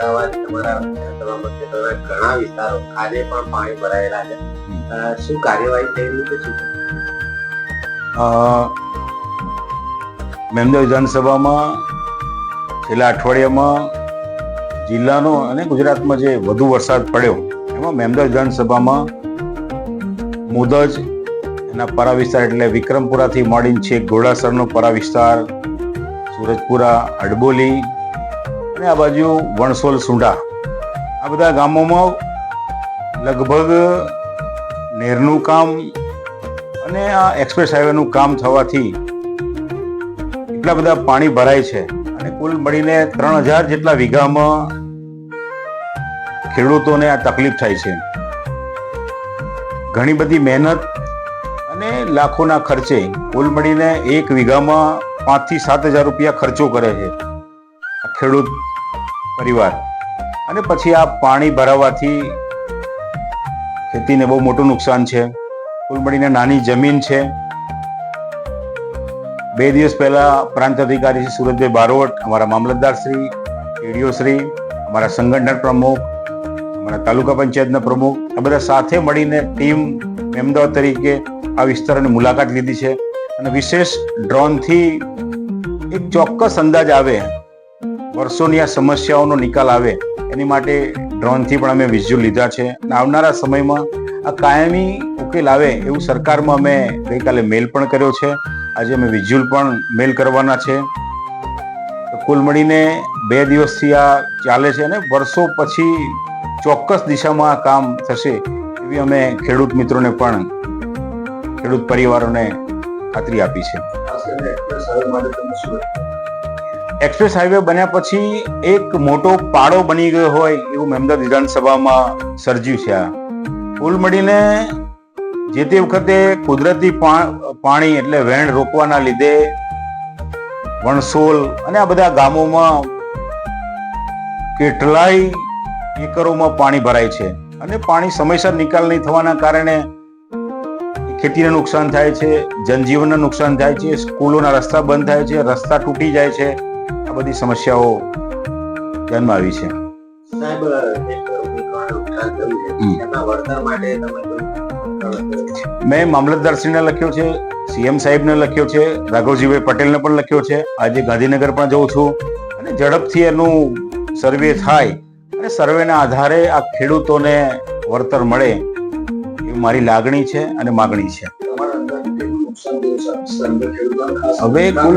અમદાવાદ તમારા તમામ ક્ષેત્રના ઘણા વિસ્તારો આજે પણ પાણી ભરાયેલા છે. શું કાર્યવાહી થઈ રહી છે? શું? મેમદેવ વિધાનસભામાં છેલ્લા અઠવાડિયામાં જિલ્લાનો અને ગુજરાતમાં જે વધુ વરસાદ પડ્યો એમાં મેમદેવ વિધાનસભામાં મુદજ એના પરા વિસ્તાર એટલે વિક્રમપુરાથી માંડીને છે ઘોડાસરનો પરા વિસ્તાર સુરજપુરા અડબોલી અને આ બાજુ વણસોલ સુંડા. આ બધા ગામોમાં લગભગ નેરનું કામ અને આ એક્સપ્રેસ હાઈવેનું કામ થવાથી એટલા બધા પાણી ભરાય છે અને કુલ મળીને ત્રણ હજાર જેટલા વીઘામાં ખેડૂતોને આ તકલીફ થાય છે. ઘણી બધી મહેનત અને લાખોના ખર્ચે કુલ મળીને એક વીઘામાં પાંચથી સાત હજાર રૂપિયા ખર્ચો કરે છે. ખેડૂત પરિવાર. અને પછી આ પાણી ભરાવાથી ખેતીને બહુ મોટું નુકસાન છે. કુલ મળીને નાની જમીન છે. બે દિવસ પહેલા પ્રાંત અધિકારી શ્રી સુરતભાઈ બારોટ, અમારા મામલતદાર શ્રી ટીડીઓ શ્રી, અમારા સંગઠન પ્રમુખ, અમારા તાલુકા પંચાયતના પ્રમુખ, આ બધા સાથે મળીને ટીમ અમદાવાદ તરીકે આ વિસ્તારોની મુલાકાત લીધી છે. અને વિશેષ ડ્રોનથી એક ચોક્કસ અંદાજ આવે વર્ષોની આ સમસ્યાઓનો નિકાલ આવે, એની માટે ડ્રોનથી પણ અમે વિઝ્યુઅલ લીધા છે. અને આવનારા સમયમાં આ કાયમી ઉકેલ આવે એવું સરકારમાં અમે ગઈકાલે મેલ પણ કર્યો છે. આજે અમે વિઝ્યુઅલ પણ મેલ કરવાના છે. કુલ મળીને બે દિવસથી આ ચાલે છે અને વર્ષો પછી ચોક્કસ દિશામાં આ કામ થશે એવી અમે ખેડૂત મિત્રોને પણ, ખેડૂત પરિવારોને ખાતરી આપી છે. એક્સપ્રેસ હાઈવે બન્યા પછી એક મોટો પાડો બની ગયો હોય એવું મહેમદાદ વિધાનસભામાં સર્જ્યું છે આ. કુલ મળીને જે તે વખતે કુદરતી પાણી એટલે વેણ રોકવાના લીધે વણસોલ અને આ બધા ગામોમાં કેટલાય એકરોમાં પાણી ભરાય છે અને પાણી સમયસર નિકાલ નહીં થવાના કારણે ખેતીને નુકસાન થાય છે, જનજીવનને નુકસાન થાય છે, સ્કૂલોના રસ્તા બંધ થાય છે, રસ્તા તૂટી જાય છે. આ બધી સમસ્યાઓ ધ્યાનમાં આવી છે. મેં મામલતદારશ્રીને લખ્યો છે સીએમ સાહેબને લખ્યો છે રાઘવજીભાઈ પટેલને પણ લખ્યો છે. આજે ગાંધીનગર પણ જઉં છું. અને ઝડપથી એનું સર્વે થાય અને સર્વેના આધારે આ ખેડૂતોને વળતર મળે એ મારી લાગણી છે અને માગણી છે. હવે કુલ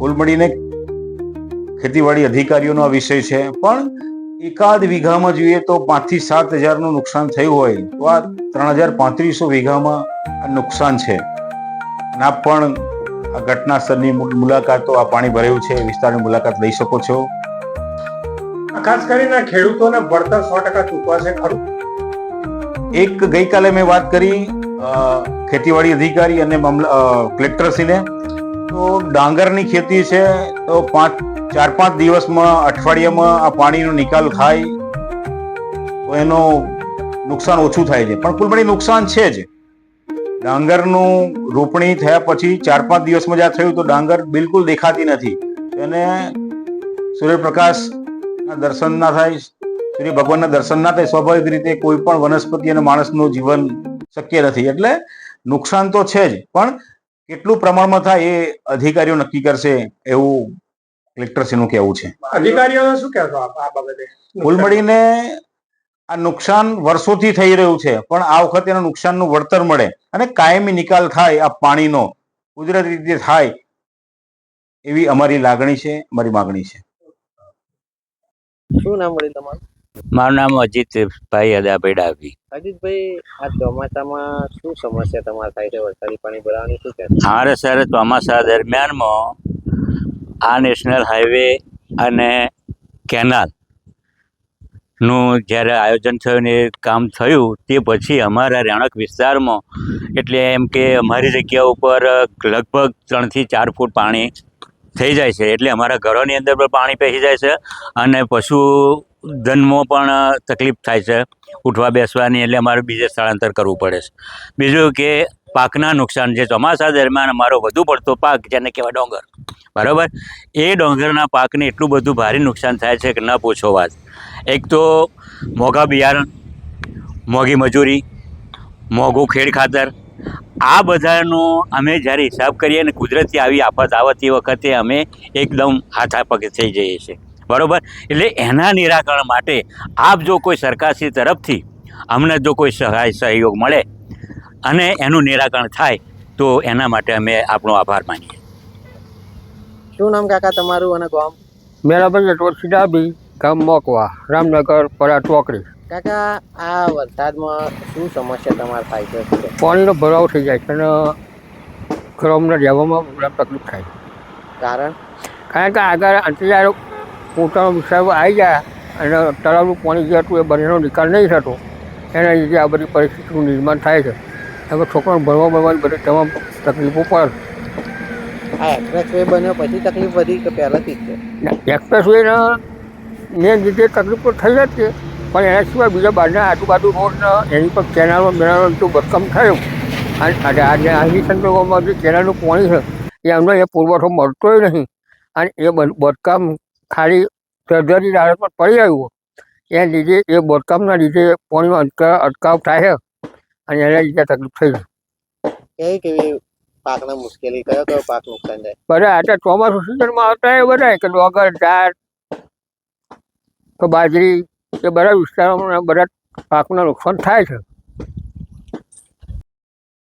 કુલ મળીને ખેતીવાડી અધિકારીઓનો આ વિષય છે. પણ એકાદ વીઘામાં જોઈએ તો પાંચથી સાત હજારનું નુકસાન થયું હોય તો આ ત્રણ હજાર પાંત્રીસો વીઘામાં આ નુકસાન છે. ના પણ આ ઘટના સ્થળની મુલાકાતો આ પાણી ભરાયું છે વિસ્તારની મુલાકાત લઈ શકો છો. ખાસ કરીને ખેડૂતોને વળતર સો ટકા ચૂકવાશે ખરું? એક ગઈકાલે મેં વાત કરી ખેતીવાડી અધિકારી અને કલેક્ટરશ્રીને. તો ડાંગરની ખેતી છે, તો પાંચ, ચાર, પાંચ દિવસમાં અઠવાડિયામાં આ પાણીનો નિકાલ થાય, તો એનું નુકસાન ઓછું થાય છે. પણ કુલ મળી નુકસાન છે જ. ડાંગરનું રોપણી થયા પછી ચાર, પાંચ દિવસમાં જ આ થયું તો ડાંગર બિલકુલ દેખાતી નથી. એને સૂર્યપ્રકાશના દર્શન ના થાય સૂર્ય ભગવાનના દર્શન ના થાય, સ્વાભાવિક રીતે કોઈ પણ વનસ્પતિ અને માણસનું જીવન શક્ય નથી. એટલે નુકસાન તો છે જ, પણ કેટલું પ્રમાણમાં થાય એ અધિકારીઓ નક્કી કરશે એવું કલેક્ટરશ્રીનું કહેવું છે. અધિકારીઓને શું કહેશો આ બાબતે? કુલ મળીને આ નુકસાન વર્ષોથી થઈ રહ્યું છે પણ આ વખતે એના નુકસાનનું વળતર મળે અને કાયમી નિકાલ થાય આ પાણીનો કુદરતી રીતે થાય એવી અમારી લાગણી છે અમારી માગણી છે. શું નામ વળી તમારું? મારું નામ અજીતભાઈ અદાભાઈ ડાભી. અજીતભાઈ આ ચોમાસામાં શું સમસ્યા તમારે થાય છે વરસાદી પાણી ભરાવાની શું કહેશો? અમારે સર ચોમાસા દરમિયાનમાં આ નેશનલ હાઈવે અને કેનાલનું જ્યારે આયોજન થયું ને કામ થયું તે પછી અમારા રહેણાંક વિસ્તારમાં એટલે એમ કે અમારી જગ્યા ઉપર લગભગ ત્રણથી ચાર ફૂટ પાણી થઈ જાય છે. એટલે અમારા ઘરોની અંદર પણ પાણી પહેરી જાય છે અને પશુ ધનમાં પણ તકલીફ થાય છે. ઉઠવા, બેસવાની એટલે અમારે બીજે સ્થળાંતર કરવું પડે છે. બીજું કે પાકના નુકસાન જે ચોમાસા દરમિયાન અમારો વધુ પડતો પાક જેને કહેવાય ડોંગર. બરાબર? એ ડોંગરના પાકને એટલું બધું ભારે નુકસાન થાય છે કે ન પૂછો વાત. એક તો મોંઘા બિયારણ, મોંઘી મજૂરી, મોંઘું ખેડ ખાતર, આ બધાનો અમે જ્યારે હિસાબ કરીએ અને કુદરતી આવી આફત આવતી વખતે અમે એકદમ હાથા પગે થઈ જઈએ છીએ. બરાબર? એટલે એના નિરાકરણ માટે આપ જો કોઈ સરકારશ્રી તરફથી અમને જો કોઈ સહાય સહયોગ મળે અને એનું નિરાકરણ થાય તો એના માટે અમે આપણો આભાર માનીએ. શું નામ કાકા તમારું અને ગામ? મેરાભાઈ નટવરસિંહ ડાબી ગામ મોકવા રામનગર પરા ચોકડી કાકા આ વરસાદમાં શું સમસ્યા તમારે થાય છે? પાણીનો ભરાવ થઈ જાય છે અને ઘરોમાં રહેવામાં તકલીફ થાય કારણ? કારણ કે આગળ અંતરિયાળ પોતાનો વિષય આવી જાય અને તળાવનું પાણી જે હતું એ બંનેનો નિકાલ નહીં થતો. એના લીધે આ બધી પરિસ્થિતિનું નિર્માણ થાય છે. હવે છોકરાને ભણવા ભણવાની બધી તમામ તકલીફો પડે હા એક્સપ્રેસ બન્યો પછી તકલીફ વધી કે પહેલાંથી જ છે? એક્સપ્રેસ વેના મેન રીતે તકલીફ તો થઈ જ છે. પણ એના સિવાય બીજા બહારના આજુબાજુ રોડના એની પર કેનાલો મેનાલો તો બદકામ થયું. અને આજે આજની સંજોગોમાં જે કેનાલનું પાણી છે. એ અમને એ પુરવઠો મળતોય નહીં. અને એ બધ- બદકામ ખાલી સર્જરી હાલતમાં પડી આવ્યું એ લીધે એ બોટકામના લીધે પાણીનો અટકા અટકાવ થાય છે અને એના લીધે તકલીફ થઈ કેવી કેવી પાકને મુશ્કેલી? કયો કયો પાક નુકસાન થાય બધા આજે ચોમાસું સિઝનમાં આવતા એ બધા કે ડોગર ઝાડ કે બાજરી એ બધા વિસ્તારોમાં બધા પાકને નુકસાન થાય છે.